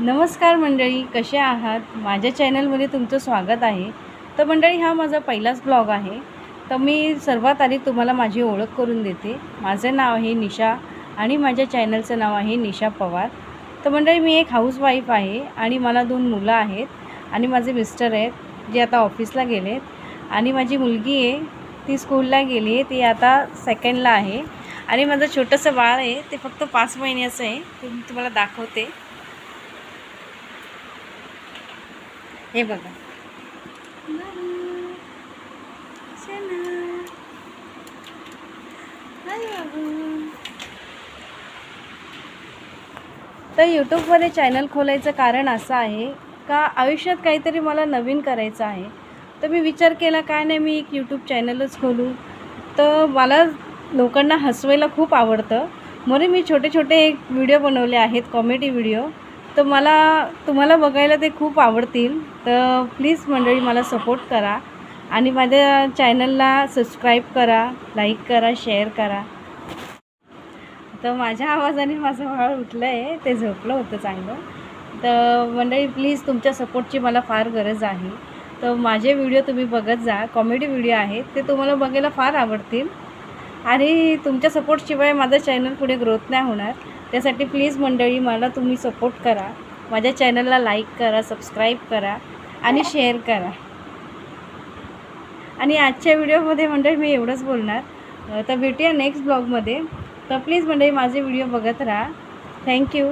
नमस्कार मंडळी कसे आहात? माझ्या चॅनलमध्ये तुमचं स्वागत आहे. तर मंडळी हा माझा पहिलाच ब्लॉग आहे. तर मी सर्वात आधी तुम्हाला माझी ओळख करून देते. माझं नाव आहे निशा आणि माझ्या चॅनलचं नाव आहे निशा पवार. तर मंडळी मी एक हाऊसवाईफ आहे आणि मला दोन मुलं आहेत आणि माझे मिस्टर आहेत जे आता ऑफिसला गेलेत. आणि माझी मुलगी आहे ती स्कूलला गेली आहे ती आता सेकंडला आहे. आणि माझं छोटंसं बाळ आहे ते फक्त पाच महिन्याचं आहे. ते मी तुम्हाला दाखवते. हे बघा. तर यूट्यूबमध्ये चॅनल खोलायचं कारण असं आहे का आयुष्यात काहीतरी मला नवीन करायचं आहे. तर मी विचार केला काय नाही मी एक यूट्यूब चॅनलच खोलू. तर मला लोकांना हसवायला खूप आवडतं. म्हणून मी छोटे छोटे एक व्हिडिओ बनवले आहेत कॉमेडी व्हिडिओ तर मला तुम्हाला बघायला ते खूप आवडतील. तर प्लीज मंडळी मला सपोर्ट करा. आणि माझ्या चॅनलला सबस्क्राईब करा लाईक करा शेअर करा. तर माझ्या आवाजाने माझं बाळ उठलं आहे ते झोपलं होतं चांगलं. तर मंडळी प्लीज तुमच्या सपोर्टची मला फार गरज आहे. तर माझे व्हिडिओ तुम्ही बघत जा. कॉमेडी व्हिडिओ आहेत ते तुम्हाला बघायला फार आवडतील. आणि तुमच्या सपोर्टशिवाय माझं चॅनल पुढे ग्रोथ नाही होणार. त्यासाठी प्लीज मंडळी मला तुम्ही सपोर्ट करा. माझ्या चॅनलला लाईक करा सबस्क्राईब करा आणि शेअर करा. आणि आजच्या व्हिडिओमध्ये मंडळी मी एवढंच बोलणार. तर भेटूया नेक्स्ट ब्लॉगमध्ये तर प्लीज मंडळी माझे व्हिडिओ बघत राहा. थँक्यू